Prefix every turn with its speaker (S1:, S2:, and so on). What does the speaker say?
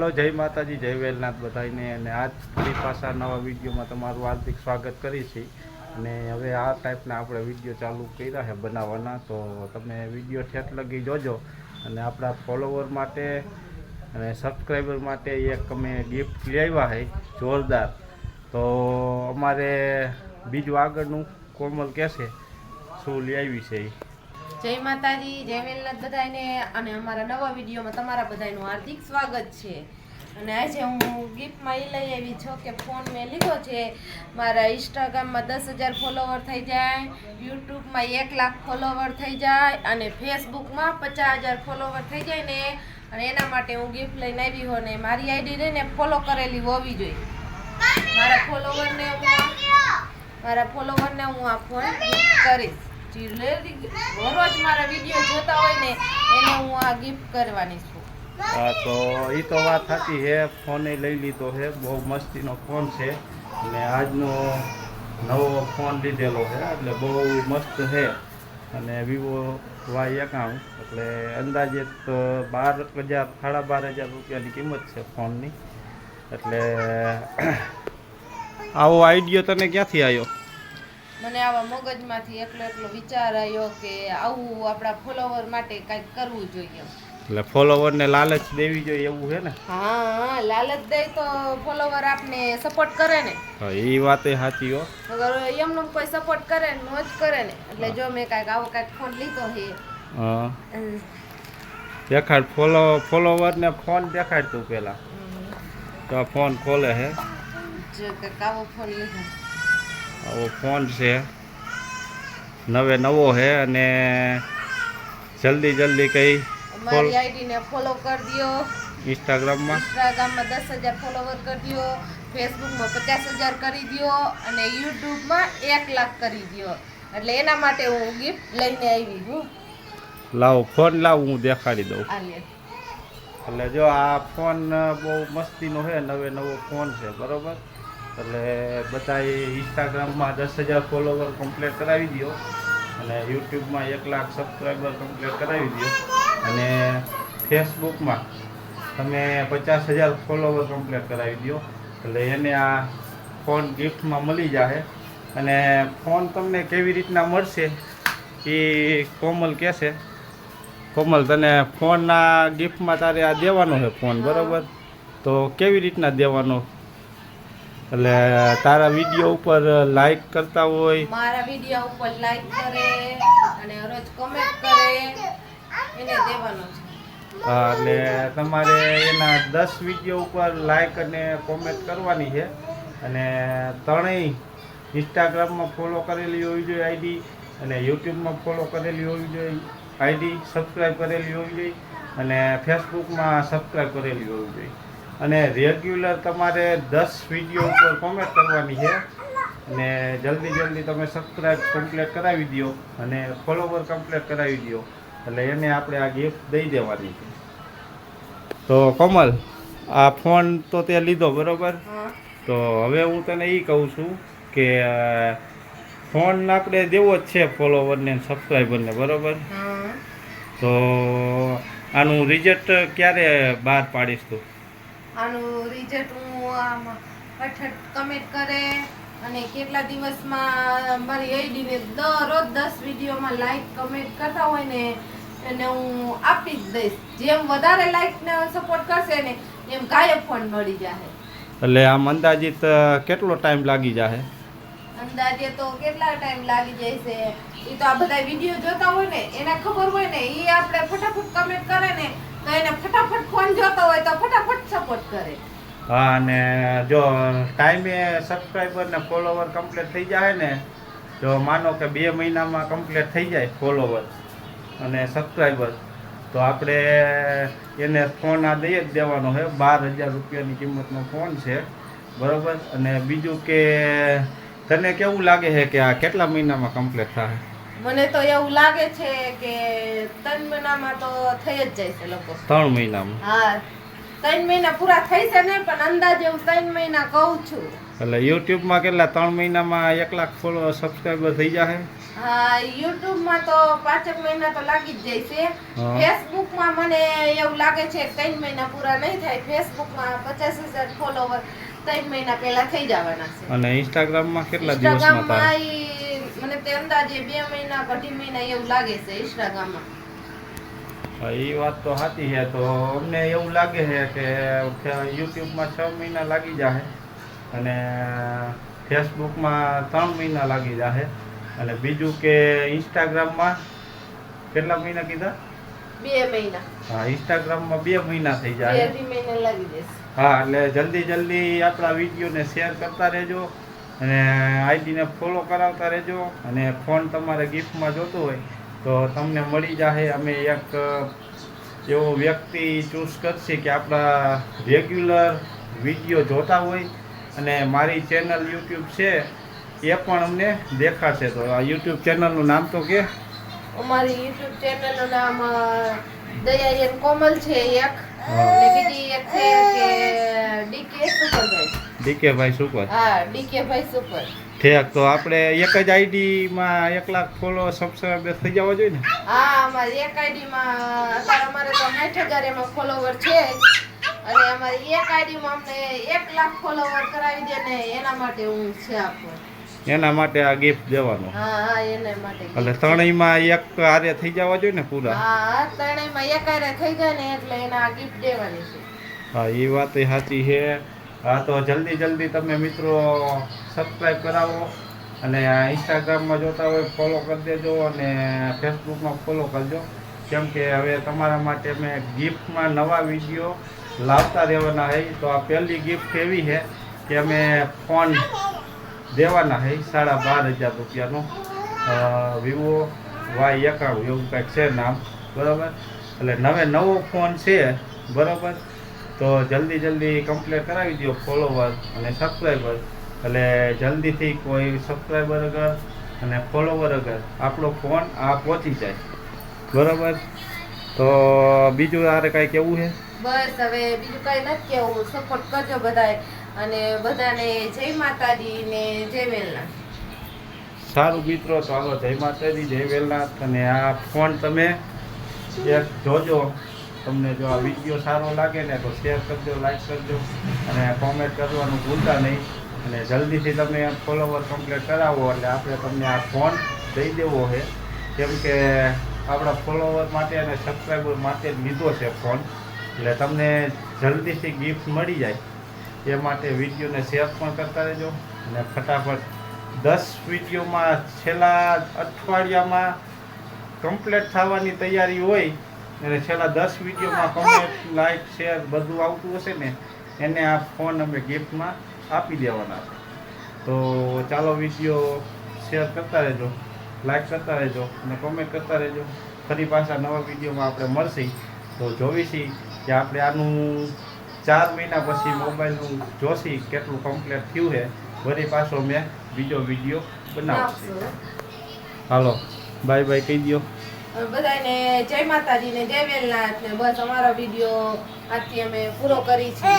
S1: Hello, જય માતાજી, જય વેલનાથ બધાને અને આજ ફરી પાછા નવા વિડીયોમાં તમારું હાર્દિક સ્વાગત કરી છે અને હવે આ ટાઈપના આપણે વીડિયો ચાલુ કર્યા છે બનાવવાના, તો તમે વીડિયો ઠેઠ લગી જોજો. અને આપણા ફોલોવર માટે અને સબસ્ક્રાઈબર માટે એક અમે ગિફ્ટ લેવા છે, જોરદાર. તો અમારે બીજું આગળનું કોમલ કહેશે શું લેવી છે એ
S2: જય માતાજી, જય વેલનાથ બધાને અને અમારા નવા વિડીયોમાં તમારા બધાનું હાર્દિક સ્વાગત છે. અને આજે હું ગિફ્ટમાં એ લઈ આવી છું કે ફોન મેં લીધો છે. મારા ઇન્સ્ટાગ્રામમાં દસ હજાર ફોલોવર થઈ જાય, યુટ્યુબમાં એક લાખ ફોલોવર થઈ જાય, અને ફેસબુકમાં પચાસ હજાર ફોલોવર થઈ જાય ને. અને એના માટે હું ગિફ્ટ લઈને આવી હો ને, મારી આઈડી રહીને ફોલો કરેલી હોવી જોઈએ. મારા ફોલોવરને હું મારા ફોલોવરને હું આ ફોન ગિફ્ટ કરીશ. જે રોજ મારા વીડિયો જોતા હોય ને, એને હું આ ગિફ્ટ કરવાની છું.
S1: હા, તો એ તો વાત હતી હે ફોને લઈ લીધો હે બહુ મસ્તીનો ફોન છે. અને આજનો નવો ફોન લીધેલો છે. એટલે બહુ મસ્ત છે. અને વિવો વાય એકાણું એટલે અંદાજે તો બાર હજાર, સાડા બાર હજાર રૂપિયાની કિંમત છે ફોનની. એટલે આવો આઈડિયો તને ક્યાંથી આવ્યો
S2: મને આવા મગજમાંથી એકલો એકલો વિચાર આવ્યો કે આવું આપણા ફોલોવર માટે કંઈક કરવું જોઈએ.
S1: એટલે ફોલોવરને લાલચ દેવી જોઈએ એવું છે ને?
S2: હા લાલચ દે તો ફોલોવર આપને સપોર્ટ કરે ને.
S1: હા એ વાતે સાચી હો.
S2: અગર એમનો કોઈ સપોર્ટ કરે ને નો જ કરે ને. એટલે જો મેં કાંઈક આવો કાંઈક ફોન લીધો છે.
S1: હા. દેખાડ ફોલો ફોલોવરને ફોન દેખાડ તું પેલા તો ફોન ખોલે હે.
S2: જો કાંઈક આવો ફોન લીધો.
S1: આવો ફોન છે. નવે નવો છે અને જલ્દી જલ્દી કઈ
S2: મારી આઈડી ને ફોલો કરી દો
S1: ઇન્સ્ટાગ્રામમાં
S2: ઇન્સ્ટાગ્રામમાં દસ હજાર ફોલોવર કરી દો ફેસબુકમાં પચાસ હજાર કરી દો અને યુટ્યુબમાં એક લાખ કરી દો એટલે એના માટે હું ગિફ્ટ લઈને આવી છું.
S1: લાવો ફોન લાવ હું દેખાડી દઉં. એટલે જો આ ફોન બહુ મસ્તીનો છે નવે નવો ફોન છે બરોબર? એટલે બધા ઇન્સ્ટાગ્રામમાં દસ હજાર ફોલોવર કમ્પ્લીટ કરાવી દો અને યુટ્યુબમાં એક લાખ સબસ્ક્રાઈબર કમ્પ્લીટ કરાવી દો અને ફેસબુકમાં તમે પચાસ હજાર ફોલોવર કમ્પ્લીટ કરાવી દો એટલે એને આ ફોન ગિફ્ટમાં મળી જશે અને ફોન તમને કેવી રીતના મળશે એ કોમલ કહેશે. કોમલ, તને ફોનના ગિફ્ટમાં તારે આ દેવાનો છે ફોન બરાબર? તો કેવી રીતના દેવાનો? એટલે તારા વીડિયો ઉપર લાઈક કરતા હોય.
S2: મારા વીડિયો ઉપર લાઈક કરે અને રોજ કમેન્ટ કરે એને દેવાનો છે.
S1: અને એટલે તમારે એના દસ વીડિયો ઉપર લાઈક અને કોમેન્ટ કરવાની છે. અને ત્રણેય ઇન્સ્ટાગ્રામમાં ફોલો કરેલી હોવી જોઈએ આઈડી અને યુટ્યુબમાં ફોલો કરેલી હોવી જોઈએ આઈડી સબસ્ક્રાઈબ કરેલી હોવી જોઈએ અને ફેસબુકમાં સબસ્ક્રાઈબ કરેલી હોવી જોઈએ. અને રેગ્યુલર તમારે દસ વીડિયો ઉપર કોમેન્ટ કરવાની છે. અને જલ્દી જલ્દી તમે સબસ્ક્રાઈબ કમ્પ્લીટ કરાવી દો અને ફોલોવર કમ્પ્લીટ કરાવી દો. એટલે એને આપણે આ ગિફ્ટ દઈ દેવાની છે. તો કોમલ આ ફોન તો તે લીધો બરોબર? તો હવે હું તને એ કહું છું કે ફોન આપણે દેવો જ છે ફોલોવરને સબસ્ક્રાઈબરને બરોબર? તો આનું રિઝલ્ટ ક્યારે બહાર પાડીશ તું?
S2: આનું રિઝલ્ટ હું આમ અઠ કમેન્ટ કરે અને કેટલા દિવસમાં મારી આઈડીને દરરોજ દસ વિડીયોમાં લાઈક કમેન્ટ કરતા હોય ને એને હું આપી જ દઈશ. જેમ વધારે લાઈકને સપોર્ટ કરશે ને એમ ગાયબ ફોન મળી જાય
S1: એટલે આમ અંદાજિત કેટલો ટાઈમ લાગી જશે
S2: અંદાજે તો કેટલા ટાઈમ લાગી છે એ તો આ બધા વીડિયો જોતા હોય ને એને ખબર હોય ને એ આપણે ફટાફટ કમેન્ટ કરે ને તો એને ફટાફટ ફોન જોતો હોય તો ફટાફટ સપોર્ટ કરે.
S1: હા, અને જો ટાઈમે સબસ્ક્રાઈબર ને ફોલોવર કમ્પ્લીટ થઈ જાય ને, જો માનો કે બે મહિનામાં કમ્પ્લીટ થઈ જાય ફોલોવર અને સબસ્ક્રાઈબર તો આપણે એને ફોન આ દઈ જ દેવાનો છે. બાર હજાર રૂપિયાની કિંમતનો ફોન છે, બરાબર? અને બીજું કે, તને કેવું લાગે છે કે આ કેટલા મહિનામાં કમ્પ્લીટ થાય?
S2: મને તો એવું લાગે છે કે ત્રણ મહિનામાં તો થઈ જ જશે લોકો
S1: ત્રણ મહિનામાં?
S2: હા. ત્રણ મહિના પૂરા થઈ છે ને પણ અંદાજે હું ત્રણ મહિના કહું છું.
S1: એટલે યુટ્યુબમાં કેટલા ત્રણ મહિનામાં એક લાખ ફોલો સબસ્ક્રાઈબર થઈ જશે
S2: હા યુટ્યુબમાં તો પાંચેક મહિના તો લાગી જ
S1: હા.
S2: ફેસબુકમાં મને એવું લાગે છે ત્રણ મહિના પૂરા નહીં થાય. ફેસબુકમાં પચાસ હજાર ફોલોવર ત્રણ મહિના પહેલા થઈ જવાના છે.
S1: અને ઇન્સ્ટાગ્રામમાં કેટલા દિવસમાં થાય?
S2: મને તે અંદાજે બે મહિના અઢી મહિના એવું લાગે છે ઇન્સ્ટાગ્રામમાં.
S1: એ વાત તો સાચી છે. તો અમને એવું લાગે છે કે યુટ્યુબમાં છ મહિના લાગી જશે અને ફેસબુકમાં ત્રણ મહિના લાગી જશે અને બીજું કે ઇન્સ્ટાગ્રામમાં કેટલા મહિના કીધા?
S2: બે મહિના.
S1: હા ઇન્સ્ટાગ્રામમાં બે મહિના થઈ જાય
S2: મહિના લાગી જશે.
S1: હા એટલે જલ્દી જલ્દી આપણા વિડીયોને શેર કરતા રહેજો. અને આઈડીને ફોલો કરાવતા રહેજો અને ફોન તમારે ગિફ્ટમાં જોતો હોય તો તમને મળી જશે અમે એક એવો વ્યક્તિ ચૂઝ કરશે કે આપણા રેગ્યુલર વીડિયો જોતા હોય અને મારી ચેનલ યુટ્યુબ છે એ પણ અમને દેખાશે. તો આ યુટ્યુબ ચેનલનું નામ તો કે?
S2: અમારી યુટ્યુબ ચેનલનું નામ દયાયન કોમલ છે એક. અને બીજી એક છે કે ડીકે સુપરભાઈ
S1: ડીકે ભાઈ સુપર.
S2: હા ડીકે ભાઈ સુપર.
S1: ઠેક તો આપણે એક જ આઈડીમાં એક લાખ ફોલો સબસ્ક્રાઇબ થઈ જવા જોઈએ ને?
S2: હા અમારી એક આઈડીમાં અત્યારે અમારે તો સાઠ હજાર એમાં ફોલોવર છે અને અમારી એક આઈડીમાં અમને એક લાખ ફોલોવર કરાવી દે ને એના માટે હું છે આપું.
S1: એના માટે આ ગિફ્ટ દેવાનો.
S2: હા હા એના માટે
S1: એટલે ત્રણેયમાં એક આરે થઈ જવા જોઈએ ને પૂરા?
S2: હા ત્રણેયમાં એક આરે થઈ જાય ને એટલે એના ગિફ્ટ દેવાની છે.
S1: હા એ વાત સાચી છે. તો જલ્દી જલ્દી તમે મિત્રો સબસ્ક્રાઈબ કરાવો અને ઇન્સ્ટાગ્રામમાં જોતા હોય ફોલો કરી દેજો અને ફેસબુકમાં ફોલો કરજો. કેમ કે હવે તમારા માટે મેં ગિફ્ટમાં નવા વીડિયો લાવતા રહેવાના હૈ. તો આ પહેલી ગિફ્ટ એવી છે કે અમે ફોન દેવાના હૈ, સાડા બાર હજાર રૂપિયાનો. વિવો વાય એકાણું, એવું કંઈક છે નામ. બરાબર? એટલે નવે નવો ફોન છે. બરાબર? તો જલ્દી જલ્દી કમ્પ્લીટ કરાવી દો ફોલોવર અને સબસ્ક્રાઈબર એટલે જલ્દીથી કોઈ સબસ્ક્રાઈબર અગર અને ફોલોવર અગર આપણો ફોન આ પહોંચી જાય. બરાબર? તો બીજું આરે કાંઈ કેવું છે?
S2: બસ હવે બીજું કઈ નથી કેવું. સપોર્ટ કરજો બધાય અને બધાને જય માતાજી ને જય વેલના
S1: સારું મિત્રો ચાલો જય માતાજી જય વેલનાથ. અને આ ફોન તમે એક જોજો. તમને જો આ વીડિયો સારો લાગે ને તો શેર કરજો લાઈક કરજો અને કોમેન્ટ કરવાનું ભૂલતા નહીં. અને જલ્દીથી તમે ફોલોવર કમ્પ્લીટ કરાવો એટલે આપણે તમને આ ફોન દઈ દેવો છે. કેમ કે આપણા ફોલોવર માટે અને સબસ્ક્રાઈબર માટે લીધો છે ફોન એટલે તમને જલ્દીથી ગિફ્ટ મળી જાય. એ માટે વિડીયોને શેર પણ કરતા રહેજો અને ફટાફટ દસ વિડીયોમાં છેલ્લા અઠવાડિયામાં કમ્પ્લીટ થવાની તૈયારી હોય અને છેલ્લા દસ વિડીયોમાં કમેન્ટ લાઈક શેર બધું આવતું હશે ને એને આ ફોન અમે ગિફ્ટમાં આપી દેવાના છે. તો ચાલો વીડિયો શેર કરતા રહેજો લાઈક કરતા રહેજો અને કોમેન્ટ કરતા રહેજો. ફરી પાછા નવા વિડીયોમાં આપણે મળશે. તો જોઈશી કે આપણે આનું ચાર મહિના પછી મોબાઈલનું જોશી કેટલું કમ્પ્લીટ થયું છે. વળી પાછો મેં બીજો વીડિયો બનાવશે. હાલો બાય બાય કહી દો
S2: બધાને જય માતાજી ને જય વેલનાથ ને બસ અમારો વીડિયો આજથી અમે પૂરો કરી છે